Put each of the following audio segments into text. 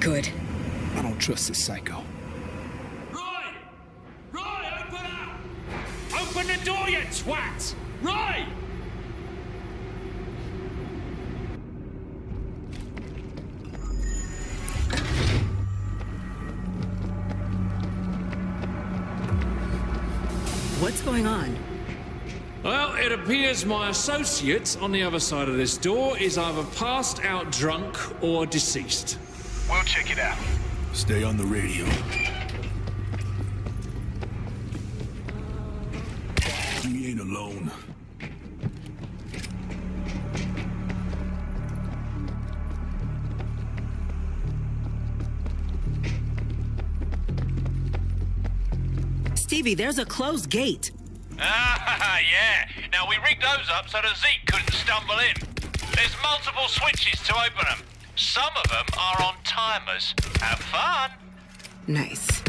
good. I don't trust this psycho. Roy! Roy, open up! Open the door, you twat! Roy! What's going on? Well, it appears my associate on the other side of this door is either passed out drunk or deceased. We'll check it out. Stay on the radio. We ain't alone. Stevie, there's a closed gate. Ah, yeah. Now, we rigged those up so that Zeke couldn't stumble in. There's multiple switches to open them. Some of them are on timers. Have fun. Nice.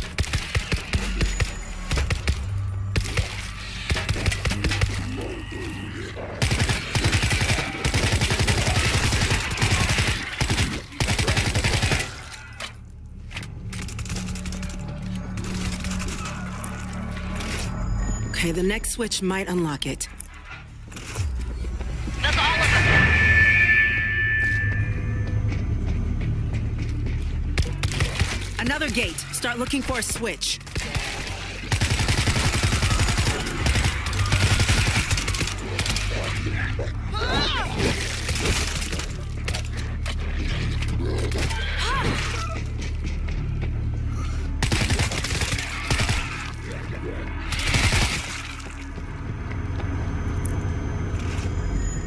Okay, the next switch might unlock it. Gate. Start looking for a switch.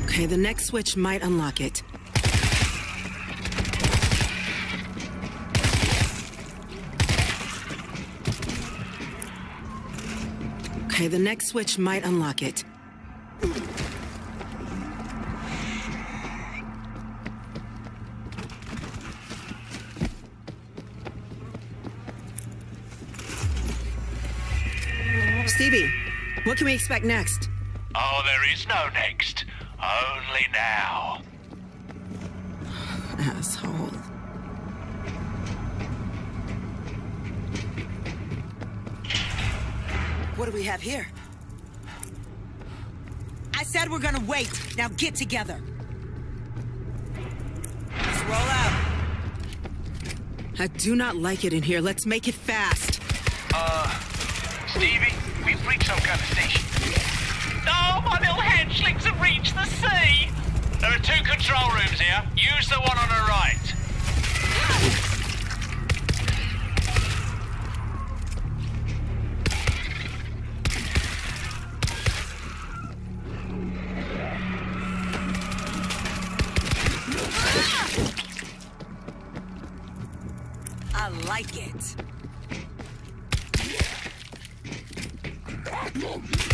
Okay, the next switch might unlock it. Okay, the next switch might unlock it. Stevie, what can we expect next? Oh, there is no next. Only now. What do we have here? I said we're gonna wait. Now get together. Let's roll out. I do not like it in here. Let's make it fast. Uh, Stevie, we've reached some kind of station. No, my little hatchlings have reached the sea. There are two control rooms here. Use the one on the right. Buy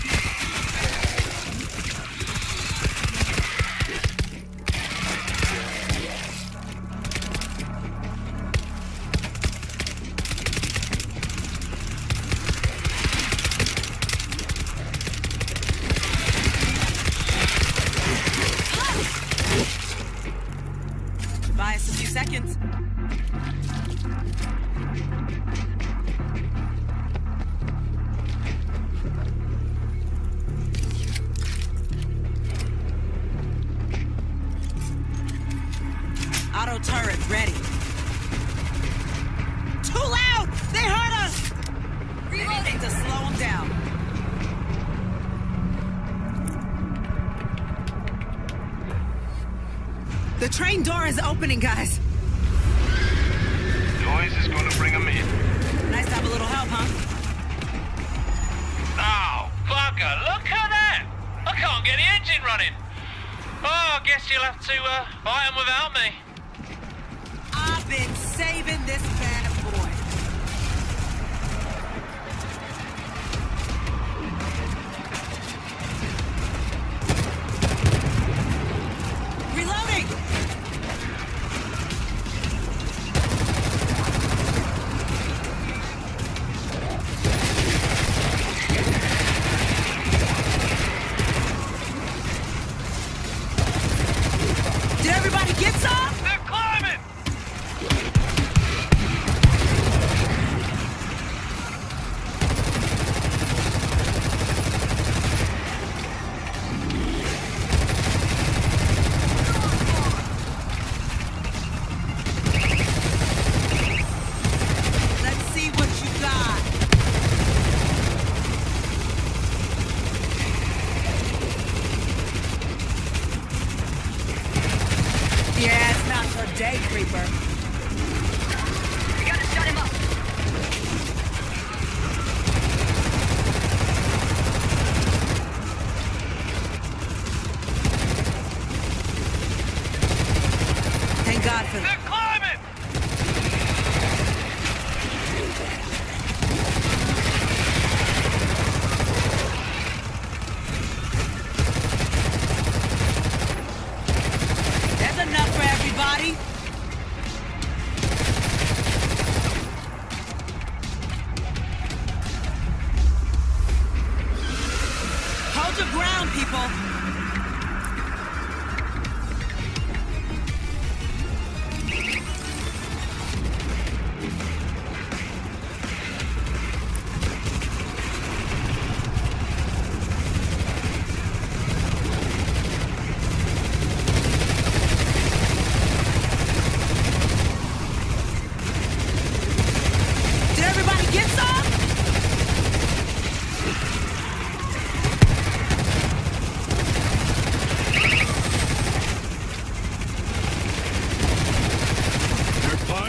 The train door is opening, guys. Noise is gonna bring them in. Nice to have a little help, huh? Oh, bugger, look at that! I can't get the engine running. Oh, I guess you'll have to uh, fight 'em without me. I've been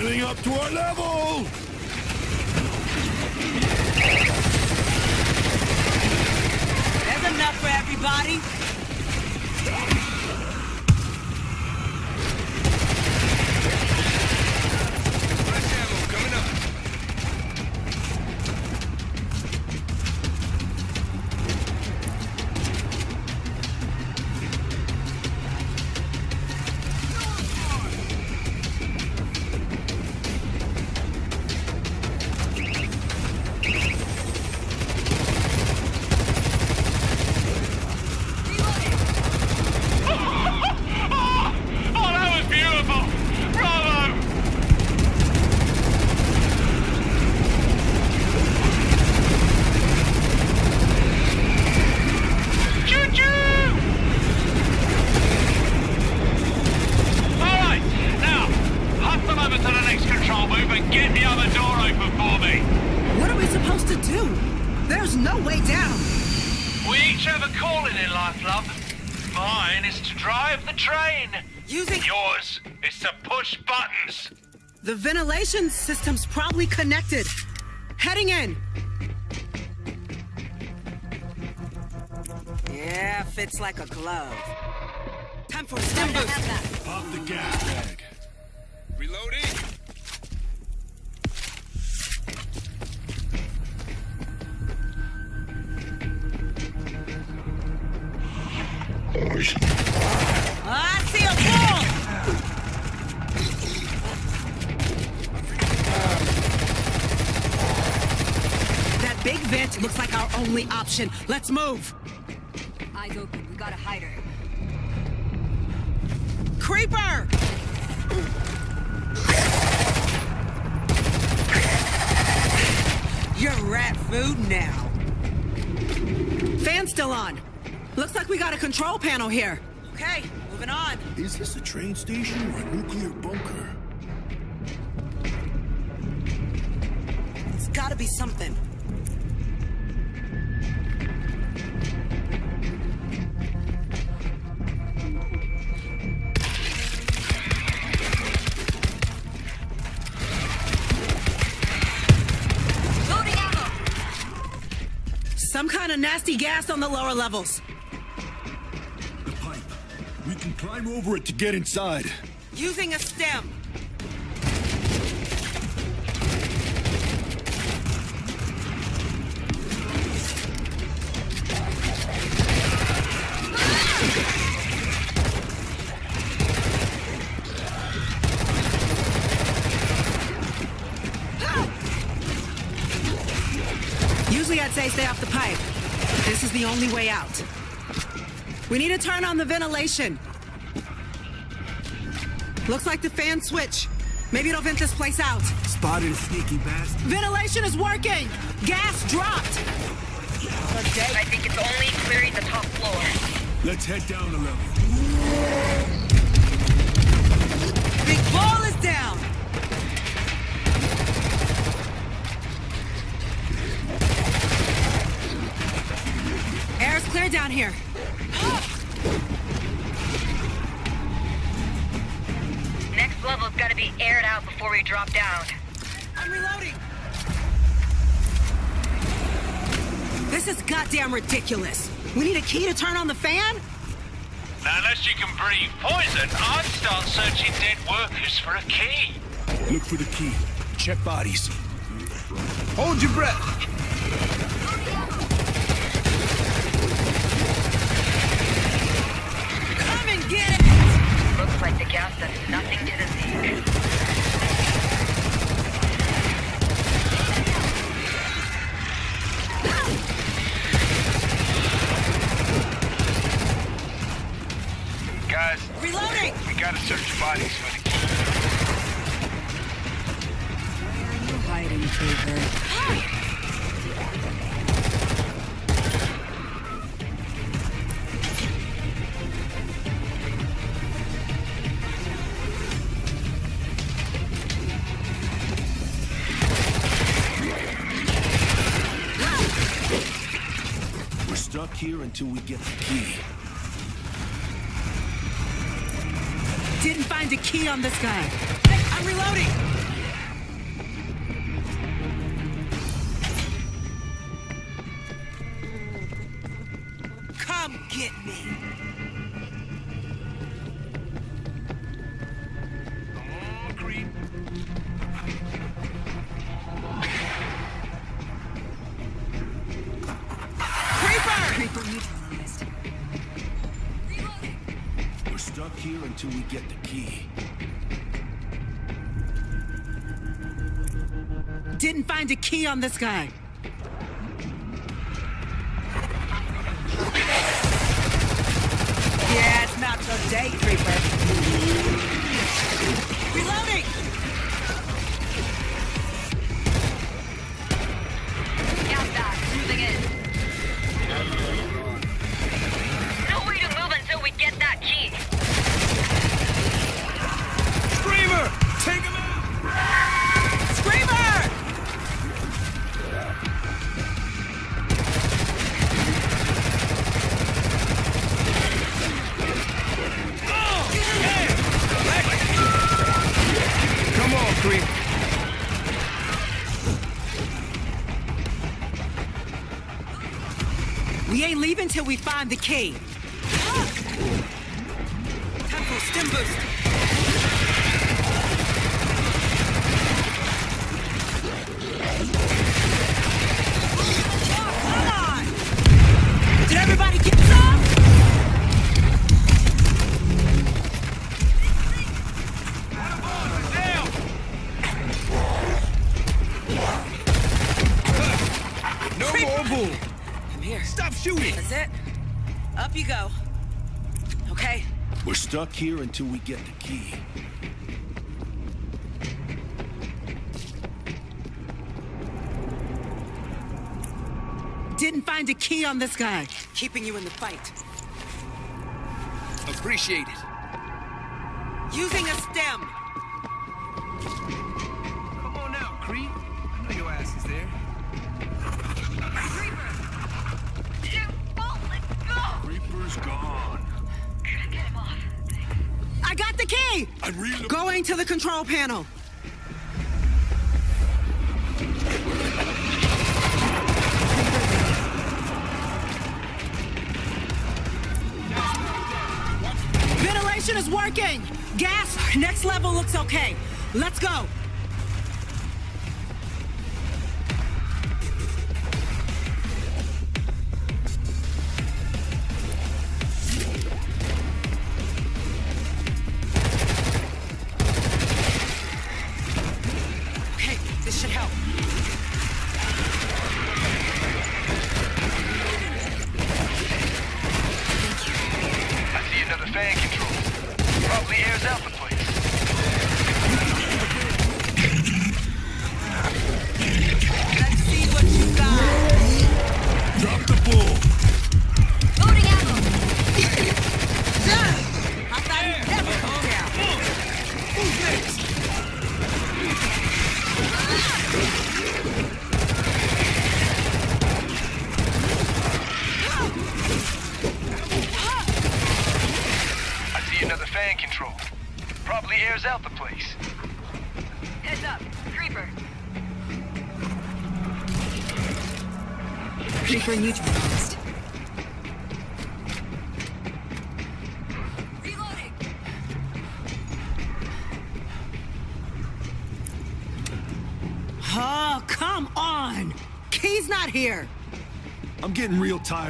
piling up to our level! There's enough for everybody. The system's probably connected. Heading in. Yeah, fits like a glove. Time for a stim boost. Pop the gas bag. Reloading. I see a bull. That big vent looks like our only option. Let's move. Eyes open. We gotta hide her. Creeper! You're rat food now. Fan still on. Looks like we got a control panel here. Okay, moving on. Is this a train station or a nuclear bunker? It's gotta be something. Some kind of nasty gas on the lower levels. The pipe. We can climb over it to get inside. Using a stem. Only way out. We need to turn on the ventilation. Looks like the fan switch. Maybe it'll vent this place out. Spotted a sneaky bastard. Ventilation is working! Gas dropped! I think it's only clearing the top floor. Let's head down a level. Big ball is down. Clear down here. Next level's gotta be aired out before we drop down. I'm reloading. This is goddamn ridiculous. We need a key to turn on the fan? Now, unless you can breathe poison, I'd start searching dead workers for a key. Look for the key. Check bodies. Hold your breath. Until we get the key. Didn't find a key on this guy. I'm reloading! Come get me! Find a key on this guy. Yeah, it's not day, Creeper. Reloading! Moving in. No way to move until we get that key. Ain't we find the key. Stim boost. Stuck here until we get the key. Didn't find a key on this guy. Keeping you in the fight. Appreciate it. Using a stem. I'm reloading. Going to the control panel. Ventilation is working! Gas, next level looks okay. Let's go!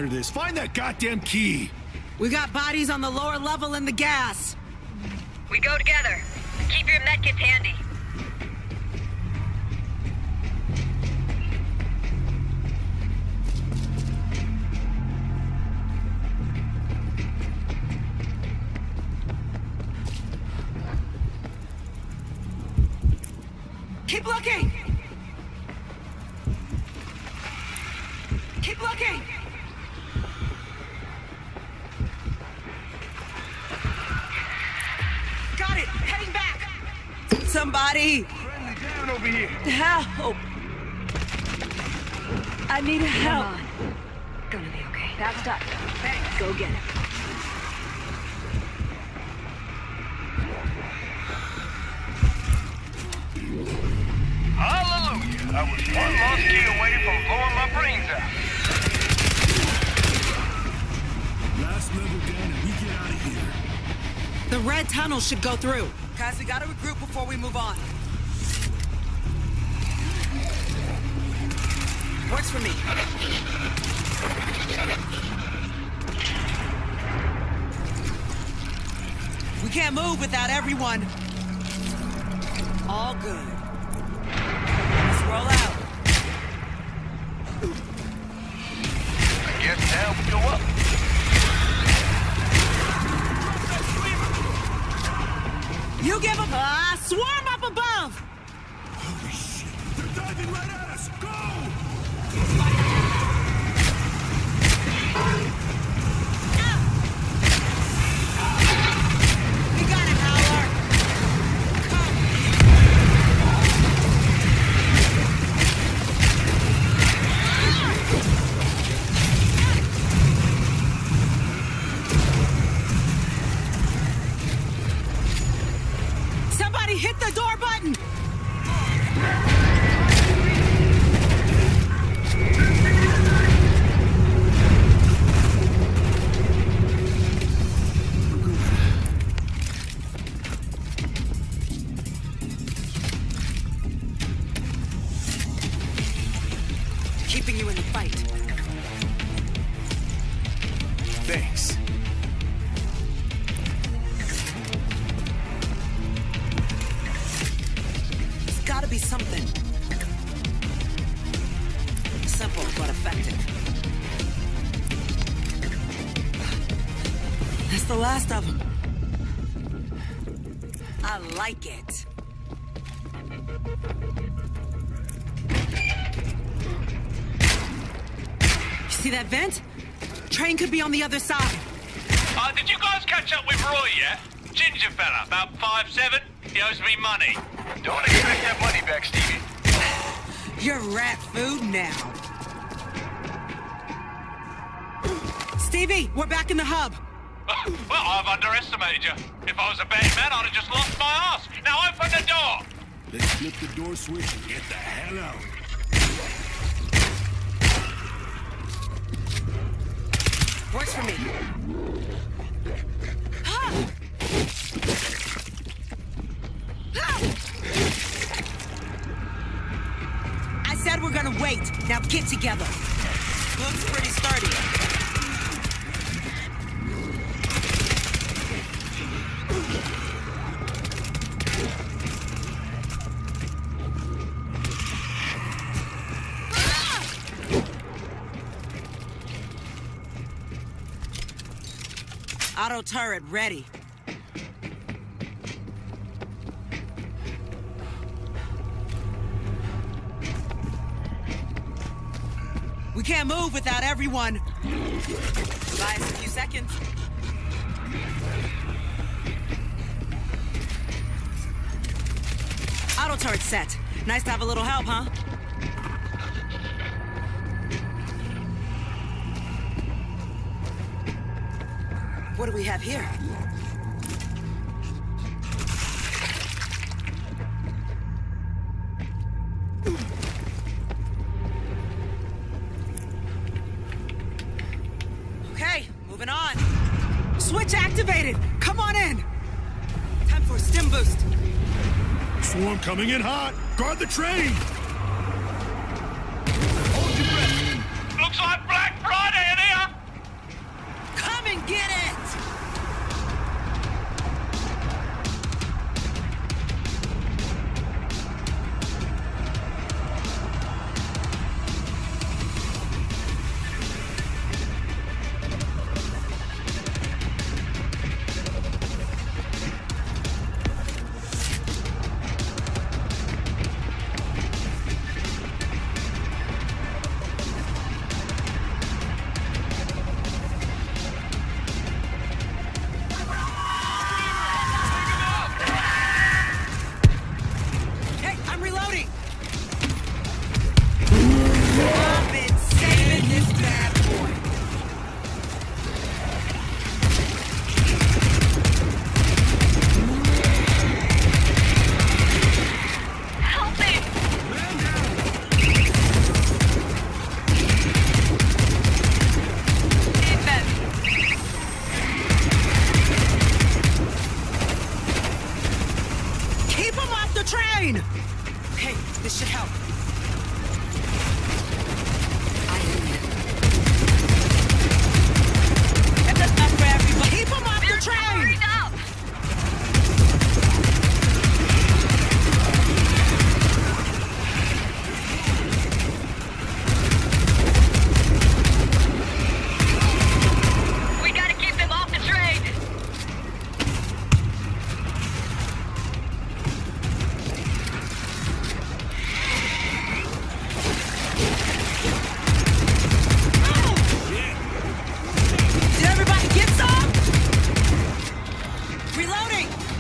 Tired of this. Find that goddamn key. We got bodies on the lower level in the gas. We go together. Keep your medkits handy. Keep looking! Help! I need help. Gonna be okay. That's done. Thanks. Go get it. Hallelujah. I was one lost kid away from blowing my brains out. Last level down and we get out of here. The red tunnel should go through. Guys, we gotta regroup before we move on. Works for me. We can't move without everyone. All good. Let's roll out. I guess now we go up. You give them a ah, swarm be something. Simple but effective. That's the last of them. I like it. You see that vent? Train could be on the other side. Uh, did you guys catch up with Roy yet? Ginger fella, about five seven. He owes me money. Don't expect that money back, Stevie. You're rat food now. Stevie, we're back in the hub. Uh, well, I've underestimated you. If I was a bad man, I'd have just lost my ass. Now open the door. Let's flip the door switch and get the hell out. Works for me. Get together. Looks pretty sturdy. Auto turret ready. Can't move without everyone. Buy us a few seconds. Auto turret set. Nice to have a little help, huh? What do we have here? coming in hot. Guard the train! Tony!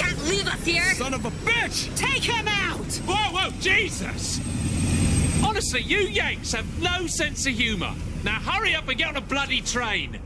can't leave us here! Son of a bitch! Take him out! Whoa, whoa, Jesus! Honestly, you Yanks have no sense of humour. Now hurry up and get on a bloody train.